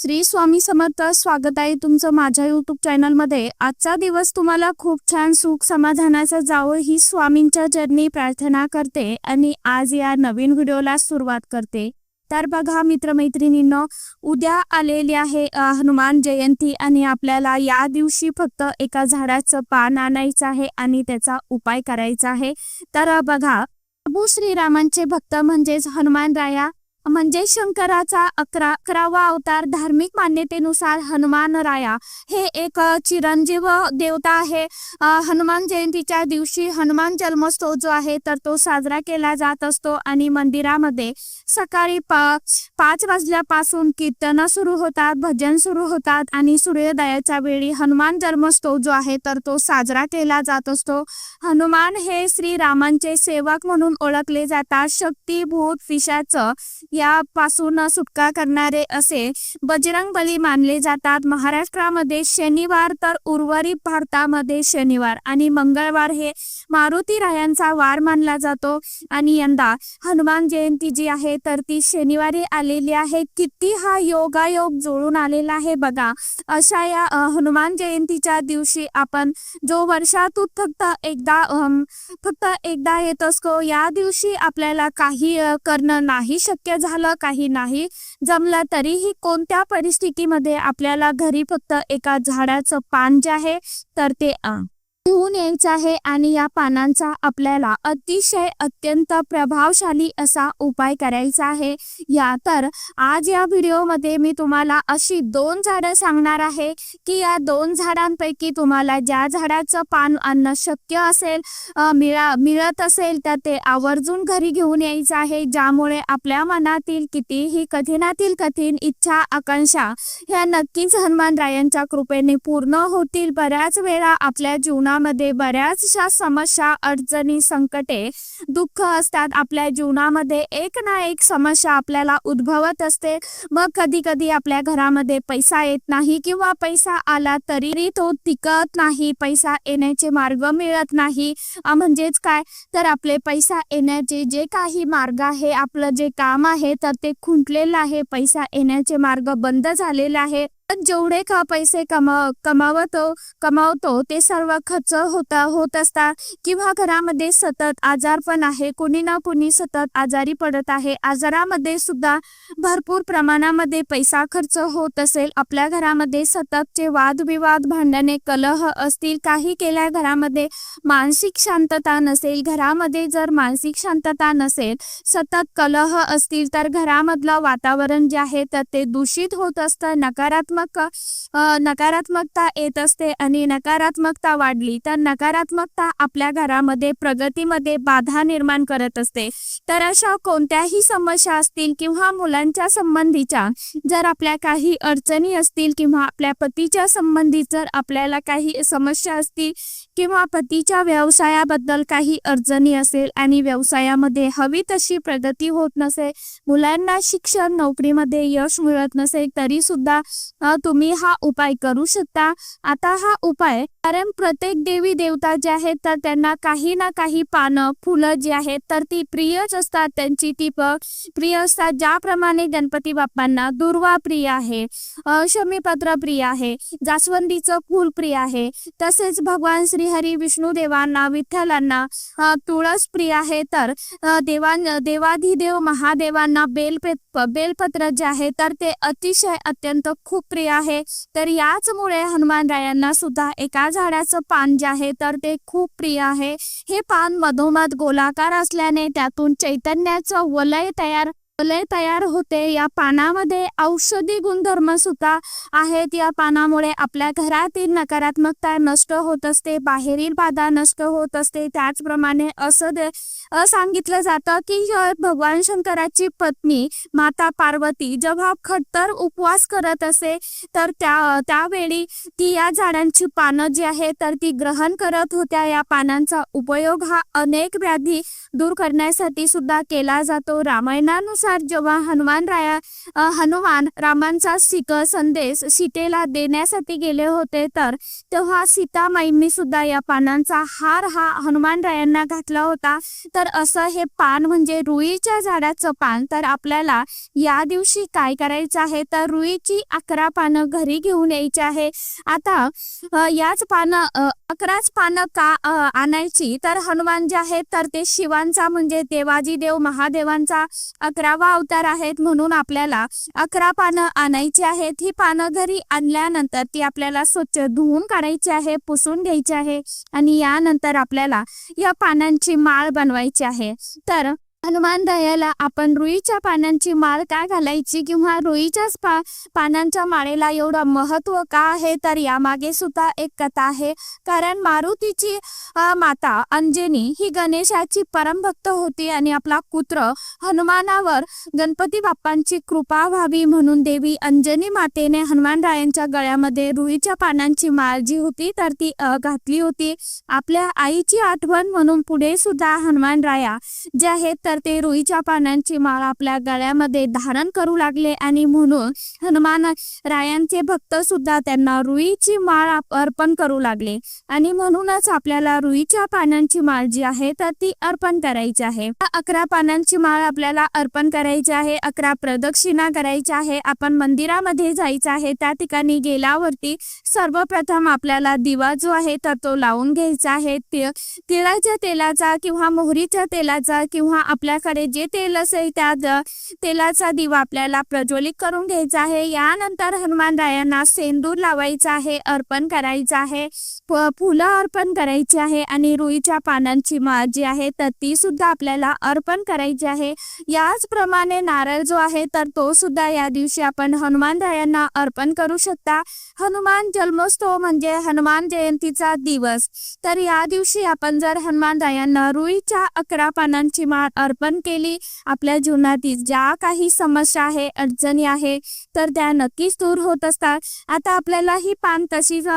श्री स्वामी समर्थ स्वागत आहे तुमचं माझ्या युट्यूब चॅनलमध्ये आजचा दिवस तुम्हाला खूप छान सुख समाधानाचा जावं ही स्वामींच्या चरणी प्रार्थना करते आणि आज या नवीन व्हिडिओला सुरुवात करते. तर बघा मित्रमैत्रिणींनो उद्या आलेली आहे हनुमान जयंती आणि आपल्याला या दिवशी फक्त एका झाडाचं पान आणायचं आहे आणि त्याचा उपाय करायचा आहे. तर बघा प्रभू श्रीरामांचे भक्त म्हणजेच हनुमान राया म्हणजे शंकराचा अकरा अकरावा अवतार धार्मिक मान्यतेनुसार हनुमान राया. हे एक चिरंजीव देवता आहे. हनुमान जयंतीच्या दिवशी हनुमान जन्मोत्सव जो आहे तर तो साजरा केला जात असतो आणि मंदिरामध्ये सकाळी पा पाच वाजल्यापासून कीर्तन सुरू होतात भजन सुरू होतात आणि सूर्योदयाच्या वेळी हनुमान जन्मोत्सव जो आहे तर तो साजरा केला जात असतो. हनुमान हे श्रीरामांचे सेवक म्हणून ओळखले जातात. शक्ती भूत पिशाचं यापासून सुटका करणारे असे बजरंग बली मानले जातात. महाराष्ट्रामध्ये शनिवार तर उर्वरित भारतामध्ये शनिवार आणि मंगळवार हे मारुती रायांचा वार मानला जातो. आणि यंदा हनुमान जयंती जी आहे तर ती शनिवारी आलेली आहे. किती हा योगायोग जुळून आलेला आहे बघा. अशा या हनुमान जयंतीच्या दिवशी आपण जो वर्षातून फक्त एकदा फक्त एकदा येत असतो या दिवशी आपल्याला काही करणं नाही शक्य झालं काही नाही. जमलं तरीही कोणत्या परिस्थितीमध्ये आपल्याला घरी फक्त एका झाडाचं पान जे आहे तर ते लिहून यायचं आहे आणि या पानांचा आपल्याला अतिशय अत्यंत प्रभावशाली असा उपाय करायचा आहे. या तर आज या व्हिडिओमध्ये मी तुम्हाला अशी दोन झाडं सांगणार आहे की या दोन झाडांपैकी तुम्हाला ज्या झाडाचं पान आणणं शक्य असेल मिळा मिळत असेल तर ते आवर्जून घरी घेऊन यायचं आहे ज्यामुळे आपल्या मनातील कितीही कठीणातील कठीण इच्छा आकांक्षा ह्या नक्कीच हनुमानरायांच्या कृपेने पूर्ण होतील. बऱ्याच वेळा आपल्या जीवनात जीवनामध्ये बऱ्याचशा समस्या अडचणी संकटे दुःख असतात. आपल्या जीवनामध्ये एक ना एक समस्या आपल्याला उद्भवत असते. मग कधी कधी आपल्या घरामध्ये पैसा येत नाही किंवा पैसा आला तरी तो टिकत नाही. पैसा येण्याचे मार्ग मिळत नाही. म्हणजेच काय? तर आपले पैसा येण्याचे जे काही मार्ग आहे आपलं जे काम आहे तर ते खुंटलेलं आहे. पैसा येण्याचे मार्ग बंद झालेले आहे. जेवढे का पैसे कमाव कमावतो कमावतो ते सर्व खर्च होता होत असतात किंवा घरामध्ये सतत आजारपण आहे कुणी ना कुणी सतत आजारी पडत आहे आजारामध्ये सुद्धा भरपूर प्रमाणामध्ये पैसा खर्च होत असेल. आपल्या घरामध्ये सततचे वादविवाद भांडणे कलह असतील काही केल्या घरामध्ये मानसिक शांतता नसेल घरामध्ये जर मानसिक शांतता नसेल सतत कलह असतील तर घरामधलं वातावरण जे आहे तर ते दूषित होत असतं नकारात्मक नकारात्मक नकारात्मकता येत असते आणि नकारात्मकता वाढली तर नकारात्मकता आपल्या घरामध्ये प्रगतीमध्ये बाधा निर्माण करत असते. तर अशा कोणत्याही समस्या असतील किंवा मुलांच्या संबंधीच्या जर आपल्या काही अडचणी असतील किंवा आपल्या पतीच्या संबंधी जर आपल्याला काही समस्या असतील किंवा पतीच्या व्यवसायाबद्दल काही अडचणी असेल आणि व्यवसायामध्ये हवी तशी प्रगती होत नसेल मुलांना शिक्षण नोकरीमध्ये यश मिळत नसेल तरी सुद्धा तुम्ही हा उपाय करू शकता. आता हा उपाय कारण प्रत्येक देवी देवता जे आहेत तर त्यांना काही ना काही पानं फुलं जी आहेत तर ती प्रियच असतात त्यांची ती प्रिय असतात. ज्याप्रमाणे गणपती बाप्पांना दुर्वा प्रिय आहे शमीपत्र प्रिय आहे जास्वंदीचं फूल प्रिय आहे तसेच भगवान श्रीहरी विष्णुदेवांना विठ्ठलांना तुळस प्रिय आहे तर देवा देवाधिदेव महादेवांना बेलपे बेलपत्र जे आहे तर ते अतिशय अत्यंत खूप प्रिय आहे. तर याचमुळे हनुमानरायांना सुद्धा एका झाडाचं पान जे आहे तर ते खूप प्रिय आहे. हे पान मधोमध गोलाकार असल्याने त्यातून चैतन्याचं वलय तयार वलय तयार होते. या पानामध्ये औषधी गुणधर्म सुद्धा आहेत. या पानामुळे आपल्या घरातील नकारात्मकता नष्ट होत असते बाहेरील बाधा नष्ट होत असते. त्याचप्रमाणे असं सांगितलं जातं की भगवान शंकराची पत्नी माता पार्वती जेव्हा खट्टर उपवास करत असे तर त्या त्यावेळी ती या झाडांची पानं जी आहे तर ती ग्रहण करत होत्या. या पानांचा उपयोग हा अनेक व्याधी दूर करण्यासाठी सुद्धा केला जातो. रामायणानुसार जेव्हा हनुमान राया हनुमान रामांचा सिक संदेश सीतेला देण्यासाठी गेले होते तर तेव्हा सीतामाईंनी सुद्धा या पानांचा हार हा हनुमान रायांना घातला होता. तर तर असं हे पान म्हणजे रुईच्या झाडाचं पान. तर आपल्याला या दिवशी काय करायचं आहे? तर रुईची अकरा पानं घरी घेऊन यायची आहे. आता याच पानं अकराच पानं का आणायची? तर हनुमान जे आहेत तर ते शिवांचा म्हणजे देवाजी देव महादेवांचा अकरावा अवतार आहेत. म्हणून आपल्याला अकरा पानं आणायची आहेत. ही पानं घरी आणल्यानंतर ती आपल्याला स्वच्छ धुवून काढायची आहे पुसून घ्यायची आहे. आणि यानंतर आपल्याला या पानांची माळ बनवायची आहे. तर हनुमान दह्याला आपण रुईच्या पानांची माळ का घालायची किंवा रुईच्याच पा पानांच्या माळेला एवढं महत्त्व का आहे? तर यामागे सुद्धा एक कथा आहे. कारण मारुतीची माता अंजनी ही गणेशाची परमभक्त होती आणि आपला पुत्र हनुमानावर गणपती बाप्पांची कृपा व्हावी म्हणून देवी अंजनी मातेने हनुमानरायांच्या गळ्यामध्ये रुईच्या पानांची माळ जी होती तर ती घातली होती. आपल्या आईची आठवण म्हणून पुढे सुद्धा हनुमानराया जे आहेत तर ते रुईच्या पानांची माळ आपल्या गळ्यामध्ये धारण करू लागले आणि म्हणून हनुमान रायांचे भक्त सुद्धा त्यांना रुईची माळ अर्पण करू लागले. आणि म्हणूनच आपल्याला रुईच्या पानांची माळ जी आहे तर ती अर्पण करायची आहे. अकरा पानांची माळ आपल्याला अर्पण करायची आहे अकरा प्रदक्षिणा करायची आहे आपण मंदिरामध्ये जायचं आहे त्या ठिकाणी गेल्यावरती सर्वप्रथम आपल्याला दिवा जो आहे तर तो लावून घ्यायचा आहे. तिळाच्या तेलाचा किंवा मोहरीच्या तेलाचा किंवा आपल्याकडे जे तेल असेल त्या तेलाचा दिवा आपल्याला प्रज्वलित करून घ्यायचा आहे. यानंतर हनुमान रायांना सेंदूर लावायचा आहे अर्पण करायचं आहे. फुलं अर्पण करायची आहे आणि रुईच्या पानांची माळ जी आहे तर ती सुद्धा आपल्याला अर्पण करायची आहे. याचप्रमाणे नारळ जो आहे तर तो सुद्धा या दिवशी आपण हनुमान रायांना अर्पण करू शकता. हनुमान जन्मोत्सव म्हणजे हनुमान जयंतीचा दिवस. तर या दिवशी आपण जर हनुमान रायांना रुईच्या अकरा पानांची माळ अर्पण केली आपल्या जीवनातील ज्या काही समस्या आहे अडचणी आहे तर त्या नक्कीच दूर होत असतात. आता आपल्याला ही पान तशीच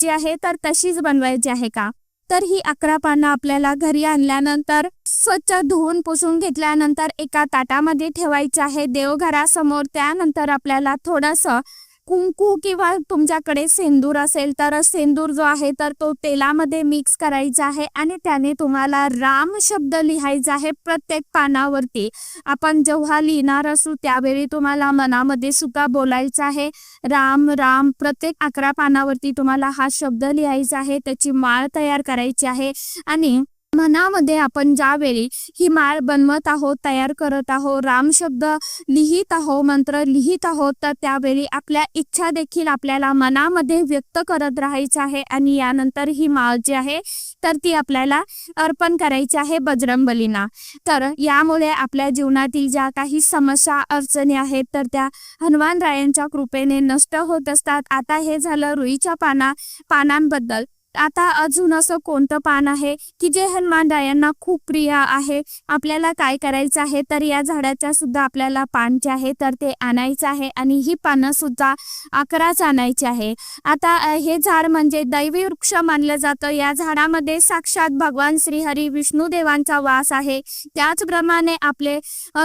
जी आहे तर तशीच बनवायची आहे का? तर ही अकरा पानं आपल्याला घरी आणल्यानंतर स्वच्छ धुवून पुसून घेतल्यानंतर एका ताटामध्ये ठेवायचं आहे. देवघरासमोर त्यानंतर आपल्याला थोडंसं कुंकू किंवा तुमच्याकडे सेंदूर असेल तर सेंदूर जो आहे तर तो तेलामध्ये मिक्स करायचा आहे आणि त्याने तुम्हाला राम शब्द लिहायचा आहे प्रत्येक पानावरती. आपण जेव्हा लिहिणार असू त्यावेळी तुम्हाला मनामध्ये सुद्धा बोलायचं आहे. राम राम प्रत्येक अकरा पानावरती तुम्हाला हा शब्द लिहायचा आहे. त्याची माळ तयार करायची आहे आणि मनामध्ये आपण ज्यावेळी ही माळ बनवत आहोत तयार करत आहोत राम शब्द लिहित आहोत मंत्र लिहित आहोत तर त्यावेळी आपल्या इच्छा देखील आपल्याला मनामध्ये व्यक्त करत राहायचं आहे आणि यानंतर ही माळ जी आहे तर ती आपल्याला अर्पण करायची आहे बजरंगबलींना. तर यामुळे आपल्या जीवनातील ज्या काही समस्या अडचणी आहेत तर त्या हनुमान रायांच्या कृपेने नष्ट होत असतात. आता हे झालं रुईच्या पाना पानांबद्दल. आता अजून असं कोणतं पान आहे की जे हनुमान रायांना खूप प्रिय आहे? आपल्याला काय करायचं आहे? तर या झाडाच्या सुद्धा आपल्याला पान जे आहे तर ते आणायचं आहे आणि ही पानं सुद्धा अकराच आणायची आहे. आता हे झाड म्हणजे दैवी वृक्ष मानलं जातं. या झाडामध्ये साक्षात भगवान श्रीहरी विष्णुदेवांचा वास आहे. त्याचप्रमाणे आपले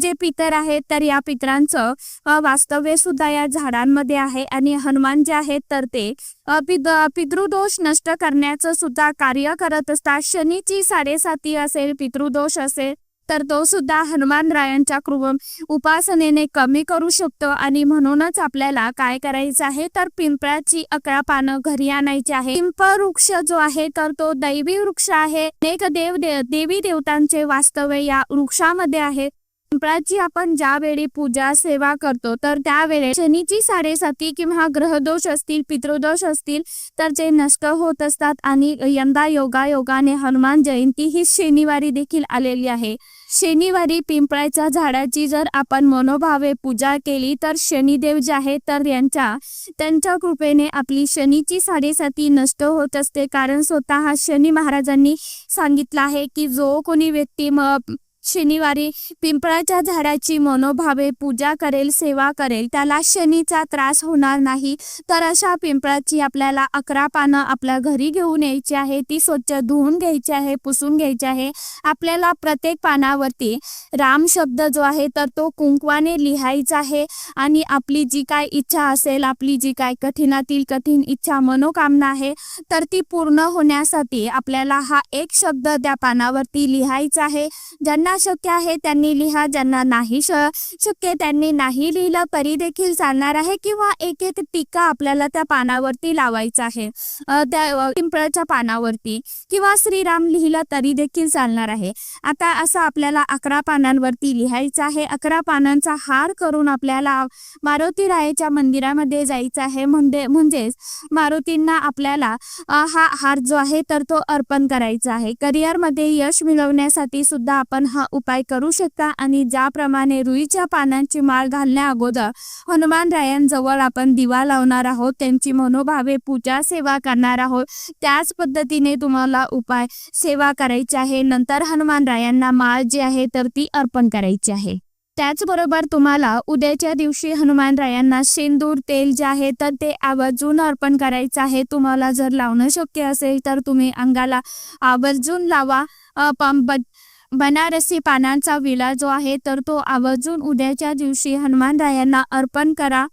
जे पितर आहेत तर या पितरांचं वास्तव्य सुद्धा या झाडांमध्ये आहे आणि हनुमान जे आहेत तर ते पिद पितृदोष नष्ट करण्याचं सुद्धा कार्य करत असतात. शनीची साडेसाती असेल पितृदोष असेल तर तो सुद्धा हनुमान रायांच्या कृप उपासनेने कमी करू शकतो. आणि म्हणूनच आपल्याला काय करायचं आहे? तर पिंपळाची अकरा पानं घरी आणायची आहे. पिंप वृक्ष जो आहे तर तो दैवी वृक्ष आहे. अनेक देव देवी देवतांचे वास्तव्य या वृक्षामध्ये आहे. पिंपळाची आपण ज्यावेळी पूजा सेवा करतो तर त्यावेळी शनीची साडेसाती किंवा ग्रहदोष असतील पितृदोष असतील तर ते नष्ट होत असतात आणि यंदा योगा योगाने हनुमान जयंती ही शनिवारी देखील आलेली आहे. शनिवारी पिंपळाच्या झाडाची जर आपण मनोभावे पूजा केली तर शनिदेव जे आहेत तर यांच्या त्यांच्या कृपेने आपली शनीची साडेसाती नष्ट होत असते. कारण स्वतः शनी महाराजांनी सांगितलं आहे की जो कोणी व्यक्ती शनिवारी पिंपळाच्या झाडाची मनोभावे पूजा करेल सेवा करेल त्याला शनीचा त्रास होणार नाही. तर अशा पिंपळाची आपल्याला अकरा पानं आपल्या घरी घेऊन यायची आहे. ती स्वच्छ धुवून घ्यायची आहे पुसून घ्यायची आहे. आपल्याला प्रत्येक पानावरती राम शब्द जो आहे तर तो कुंकवाने लिहायचा आहे. आणि आपली जी काय इच्छा असेल आपली जी काय कठीणातील कठीण इच्छा मनोकामना आहे तर ती पूर्ण होण्यासाठी आपल्याला हा एक शब्द त्या पानावरती लिहायचा आहे. ज्यांना शक्य आहे त्यांनी लिहा ज्यांना नाही शक्य त्यांनी नाही लिहिलं तरी देखील चालणार आहे किंवा एक एक टीका आपल्याला त्या पानावरती लावायचा आहे. त्या पिंपळाच्या पानावरती किंवा श्रीराम लिहिलं तरी देखील चालणार आहे. आता असं आपल्याला अकरा पानांवरती लिहायचं आहे. अकरा पानांचा हार करून आपल्याला मारुती रायाच्या मंदिरामध्ये जायचं आहे. म्हणजे म्हणजेच मारुतींना आपल्याला हा हार जो आहे तर तो अर्पण करायचा आहे. करिअरमध्ये यश मिळवण्यासाठी सुद्धा आपण हा उपाय करू शकता आणि ज्याप्रमाणे रुईच्या पानांची माळ घालण्या अगोदर हनुमान रायांजवळ आपण दिवा लावणार आहोत त्यांची मनोभावे पूजा सेवा करणार आहोत. त्याच पद्धतीने तुम्हाला उपाय सेवा करायची आहे. नंतर हनुमान रायांना माळ जी आहे तर ती अर्पण करायची आहे. त्याचबरोबर तुम्हाला उद्याच्या दिवशी हनुमान रायांना शेंदूर तेल जे आहे तर ते आवर्जून अर्पण करायचं आहे. तुम्हाला जर लावणं शक्य असेल तर तुम्ही अंगाला आवर्जून लावा. पंप बनारसी पानांचा विला जो आहे तर तो आवर्जून उद्याच्या दिवशी हनुमानरायांना अर्पण करा.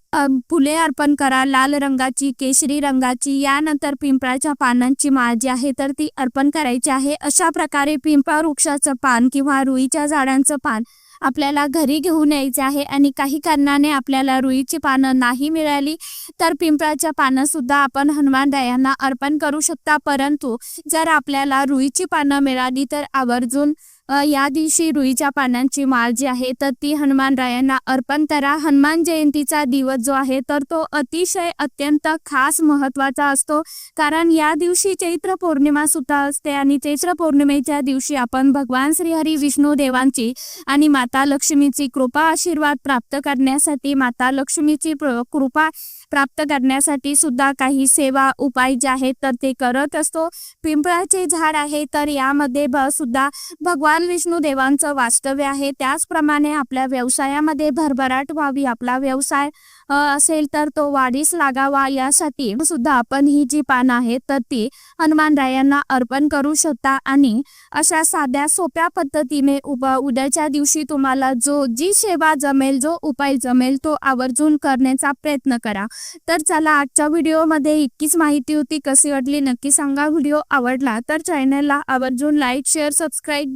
फुले अर्पण करा. लाल रंगाची केशरी रंगाची यानंतर पिंपळाच्या पानांची माळ जी आहे तर ती अर्पण करायची आहे. अशा प्रकारे पिंपळ वृक्षाचं पान किंवा रुईच्या झाडांचं पान आपल्याला घरी घेऊन यायचे आहे आणि काही कारणाने आपल्याला रुईची पानं नाही मिळाली तर पिंपळाच्या पानं सुद्धा आपण हनुमानरायांना अर्पण करू शकता. परंतु जर आपल्याला रुईची पानं मिळाली तर आवर्जून या दिवशी रुईच्या पानांची माळ जी आहे तर ती हनुमान रायांना अर्पण करा. हनुमान जयंतीचा दिवस जो आहे तर तो अतिशय अत्यंत खास महत्त्वाचा असतो. कारण या दिवशी चैत्र पौर्णिमा सुद्धा असते आणि चैत्र पौर्णिमेच्या दिवशी आपण भगवान श्रीहरी विष्णू देवांची आणि माता लक्ष्मीची कृपा आशीर्वाद प्राप्त करण्यासाठी माता लक्ष्मीची कृपा प्राप्त करण्यासाठी सुद्धा काही सेवा उपाय जे आहेत तर ते करत असतो. पिंपळाचे झाड आहे तर यामध्ये सुद्धा भगवान विष्णू देवांचं वास्तव्य आहे. त्याचप्रमाणे आपल्या व्यवसायामध्ये भरभराट व्हावी आपला व्यवसाय असेल तर तो वाढीस लागावा. यासाठी सुद्धा आपण ही जी पानं आहेत तर ती हनुमानरायांना अर्पण करू शकता आणि अशा साध्या सोप्या पद्धतीने उप उद्याच्या दिवशी तुम्हाला जो जी सेवा जमेल जो उपाय जमेल तो आवर्जून करण्याचा प्रयत्न करा. तर चला आजच्या व्हिडिओमध्ये इतकीच माहिती होती. कशी वाटली नक्की सांगा. व्हिडिओ आवडला तर चॅनलला आवर्जून लाईक शेअर सबस्क्राईब